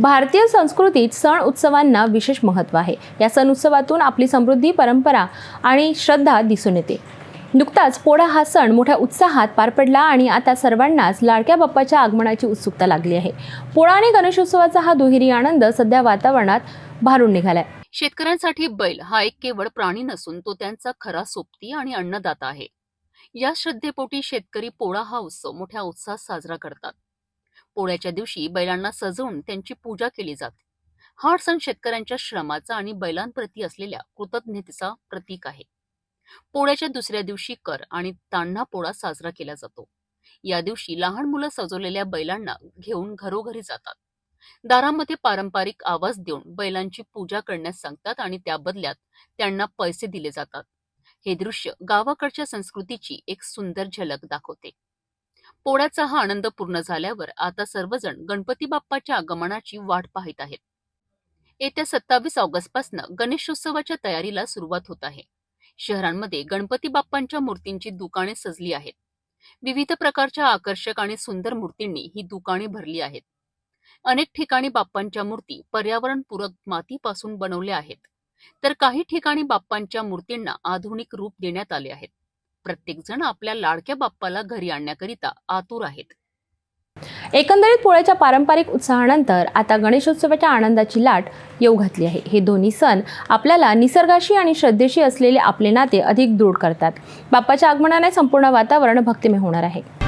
भारतीय संस्कृतीत सण उत्सवांना विशेष महत्त्व आहे. या सण उत्सवातून आपली समृद्धी परंपरा आणि श्रद्धा दिसून येते. नुकताच पोळा हा सण मोठ्या उत्साहात पार पडला आणि आता सर्वांनाच लाडक्या बाप्पाच्या आगमनाची उत्सुकता लागली आहे. पोळा आणि गणेशोत्सवाचा हा दुहेरी आनंद सध्या वातावरणात भारून निघालाय. शेतकऱ्यांसाठी बैल हा एक केवळ प्राणी नसून तो त्यांचा खरा सोबती आणि अन्नदाता आहे. या श्रद्धेपोटी शेतकरी पोळा हा उत्सव मोठ्या उत्साहात साजरा करतात. पोळ्याच्या दिवशी बैलांना सजवून त्यांची पूजा केली जाते. हा सण शेतकऱ्यांच्या श्रमाचा आणि बैलांप्रती असलेल्या कृतज्ञतेचा प्रतीक आहे. पोळ्याच्या दुसऱ्या दिवशी कर आणि तान्हा पोळा साजरा केला जातो. या दिवशी लहान मुलं सजवलेल्या बैलांना घेऊन घरोघरी जातात. दारामध्ये पारंपरिक आवाज देऊन बैलांची पूजा करण्यास सांगतात आणि त्या बदल्यात त्यांना पैसे दिले जातात. हे दृश्य गावाकडच्या संस्कृतीची एक सुंदर झलक दाखवते. पोळ्याचा हा आनंद पूर्ण झाल्यावर आता सर्वजण गणपती बाप्पाच्या आगमनाची वाट पाहत आहेत. येत्या सत्तावीस ऑगस्टपासून गणेशोत्सवाच्या तयारीला सुरुवात होत आहे. शहरांमध्ये गणपती बाप्पांच्या मूर्तींची दुकाने सजली आहेत. विविध प्रकारच्या आकर्षक आणि सुंदर मूर्तींनी ही दुकाने भरली आहेत. अनेक ठिकाणी बाप्पांच्या मूर्ती पर्यावरणपूरक मातीपासून बनवल्या आहेत. तर काही ठिकाणी बाप्पांच्या मूर्तींना आधुनिक रूप देण्यात आले आहेत. प्रत्येकजण आपल्या लाडक्या बाप्पाला घरी आणण्याकरिता आतुर आहेत. एकंदरीत पोळ्याच्या पारंपरिक उत्साहानंतर आता गणेशोत्सवाच्या आनंदाची लाट येऊ घातली आहे. हे दोन्ही सण आपल्याला निसर्गाशी आणि श्रद्धेशी असलेले आपले नाते अधिक दृढ करतात. बाप्पाच्या आगमनाने संपूर्ण वातावरण भक्तिमय होणार आहे.